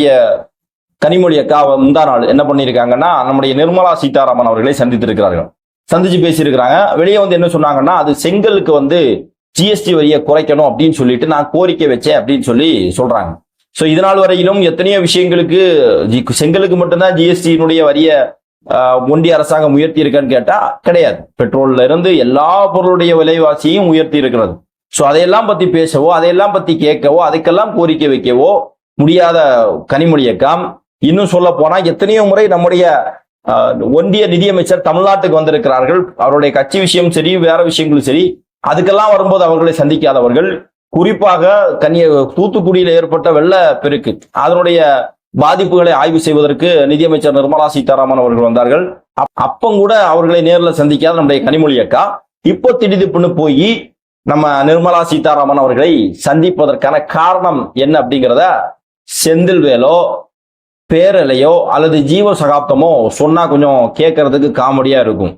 நம்முடைய கனிமொழி அக்கா முந்தா நாள் என்ன பண்ணியிருக்காங்கன்னா நம்முடைய நிர்மலா சீதாராமன் அவர்களை சந்தித்திருக்கிறார்கள். சந்திச்சு பேசியிருக்கிறாங்க. வெளியே வந்து என்ன சொன்னாங்கன்னா அது செங்கலுக்கு வந்து ஜிஎஸ்டி வரியை குறைக்கணும் அப்படின்னு சொல்லிட்டு நான் கோரிக்கை வச்சேன் அப்படின்னு சொல்லி சொல்றாங்க. ஸோ இதனால் வரையிலும் எத்தனையோ விஷயங்களுக்கு ஜி- செங்கலுக்கு மட்டும்தான் ஜிஎஸ்டியினுடைய வரிய ஆஹ், ஒன்றிய அரசாங்கம் உயர்த்தி இருக்கான்னு கேட்டா கிடையாது. பெட்ரோல்ல இருந்து எல்லா பொருளுடைய விலைவாசியும் உயர்த்தி இருக்கிறது ஸோ அதையெல்லாம் பத்தி பேசவோ அதையெல்லாம் பத்தி கேட்கவோ அதுக்கெல்லாம் கோரிக்கை வைக்கவோ முடியாத கனிமொழி இயக்கம் இன்னும் சொல்ல போனா எத்தனையோ முறை நம்முடைய ஆஹ், ஒன்றிய நிதியமைச்சர் தமிழ்நாட்டுக்கு வந்திருக்கிறார்கள். அவருடைய கட்சி விஷயம் சரி வேற விஷயங்களும் சரி. அதுக்கெல்லாம் வரும்போது அவர்களை சந்திக்காதவர்கள். குறிப்பாக கன்னிய தூத்துக்குடியில் ஏற்பட்ட வெள்ள பெருக்கு அதனுடைய பாதிப்புகளை ஆய்வு செய்வதற்கு நிதியமைச்சர் நிர்மலா சீதாராமன் அவர்கள் வந்தார்கள். அப்- அப்பம் கூட அவர்களை நேரில் சந்திக்காத நம்முடைய கனிமொழி அக்கா. இப்போ திடீர்னு போய் நம்ம நிர்மலா சீதாராமன் அவர்களை சந்திப்பதற்கான காரணம் என்ன அப்படிங்கிறத செந்தில்வேலோ பேரலையோ அல்லது ஜீவ சகாப்தமோ சொன்னா கொஞ்சம் கேட்கறதுக்கு காமெடியா இருக்கும்.